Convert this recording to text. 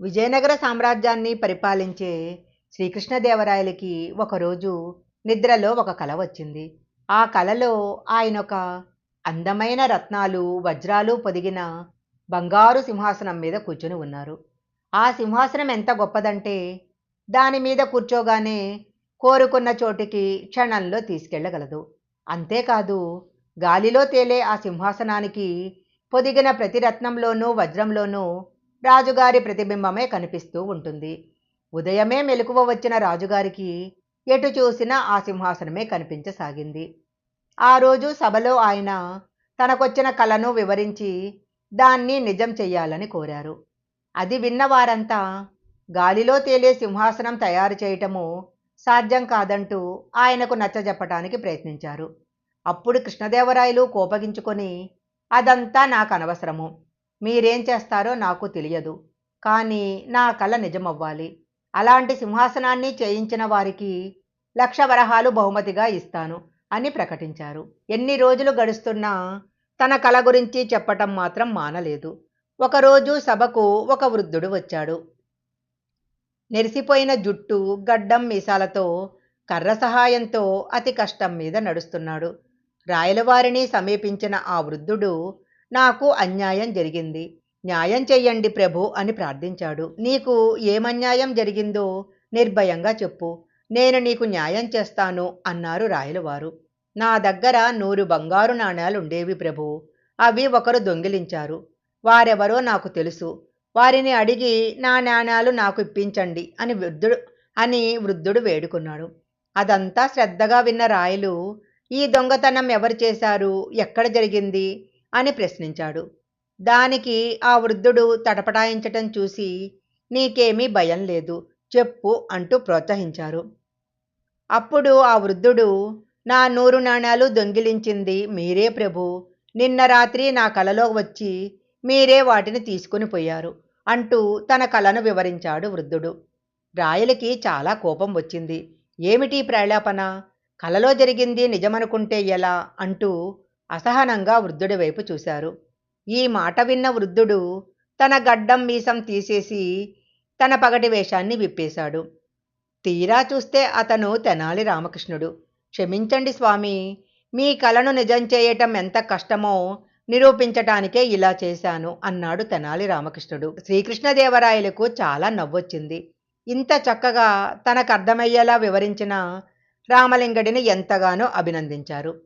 విజయనగర సామ్రాజ్యాన్ని పరిపాలించే శ్రీకృష్ణదేవరాయలకి ఒకరోజు నిద్రలో ఒక కల వచ్చింది. ఆ కలలో ఆయన ఒక అందమైన రత్నాలు వజ్రాలు పొదిగిన బంగారు సింహాసనం మీద కూర్చొని ఉన్నారు. ఆ సింహాసనం ఎంత గొప్పదంటే దాని మీద కూర్చోగానే కోరుకున్న చోటికి క్షణంలో తీసుకెళ్ళగలదు. అంతేకాదు గాలిలో తేలే ఆ సింహాసనానికి పొదిగిన ప్రతి రత్నంలోనూ వజ్రంలోనూ రాజుగారి ప్రతిబింబమే కనిపిస్తూ ఉంటుంది. ఉదయమే మెలకువ వచ్చిన రాజుగారికి ఎటు చూసినా ఆ సింహాసనమే కనిపించసాగింది. ఆ రోజు సభలో ఆయన తనకొచ్చిన కలను వివరించి దాన్ని నిజం చెయ్యాలని కోరారు. అది విన్న వారంతా గాలిలో తేలే సింహాసనం తయారు చేయటము సాధ్యం కాదంటూ ఆయనకు నచ్చజెప్పటానికి ప్రయత్నించారు. అప్పుడు కృష్ణదేవరాయలు కోపగించుకొని అదంతా నాకు అనవసరము మీరేం చేస్తారో నాకు తెలియదు. కానీ నా కళ నిజమవ్వాలి. అలాంటి సింహాసనాన్ని చేయించిన వారికి లక్ష వరహాలు బహుమతిగా ఇస్తాను అని ప్రకటించారు. ఎన్ని రోజులు గడుస్తున్నా తన కళ గురించి చెప్పటం మాత్రం మానలేదు. ఒకరోజు సభకు ఒక వృద్ధుడు వచ్చాడు. నెరిసిపోయిన జుట్టు గడ్డం మీసాలతో కర్ర సహాయంతో అతి కష్టం మీద నడుస్తున్నాడు. రాయలవారిని సమీపించిన ఆ వృద్ధుడు నాకు అన్యాయం జరిగింది. న్యాయం చెయ్యండి ప్రభు అని ప్రార్థించాడు. నీకు ఏమన్యాయం జరిగిందో నిర్భయంగా చెప్పు. నేను నీకు న్యాయం చేస్తాను అన్నారు రాయలవారు. నా దగ్గర నూరు బంగారు నాణ్యాలుండేవి ప్రభు. అవి ఒకరు దొంగిలించారు. వారెవరో నాకు తెలుసు. వారిని అడిగి నా నాణ్యాలు నాకు ఇప్పించండి అని వృద్ధుడు అని వృద్ధుడు వేడుకున్నాడు. అదంతా శ్రద్ధగా విన్న రాయలు ఈ దొంగతనం ఎవరు చేశారు? ఎక్కడ జరిగింది? అని ప్రశ్నించాడు. దానికి ఆ వృద్ధుడు తటపటాయించటం చూసి నీకేమీ భయం లేదు చెప్పు అంటూ ప్రోత్సహించారు. అప్పుడు ఆ వృద్ధుడు నా నూరు నాణాలు దొంగిలించింది మీరే ప్రభు నిన్న రాత్రి నా కలలో వచ్చి మీరే వాటిని తీసుకుని పోయారు అంటూ తన కలను వివరించాడు వృద్ధుడు. రాయలకి చాలా కోపం వచ్చింది. ఏమిటి ప్రలాపన? కలలో జరిగింది నిజమనుకుంటే ఎలా? అంటూ అసహనంగా వృద్ధుడి వైపు చూశారు. ఈ మాట విన్న వృద్ధుడు తన గడ్డం మీసం తీసేసి తన పగటి వేషాన్ని విప్పేశాడు. తీరా చూస్తే అతను తెనాలి రామకృష్ణుడు. క్షమించండి స్వామి మీ కలను నిజం చేయటం ఎంత కష్టమో నిరూపించటానికే ఇలా చేశాను అన్నాడు తెనాలి రామకృష్ణుడు. శ్రీకృష్ణదేవరాయలకు చాలా నవ్వొచ్చింది. ఇంత చక్కగా తనకు అర్థమయ్యేలా వివరించిన రామలింగడిని ఎంతగానో అభినందించారు.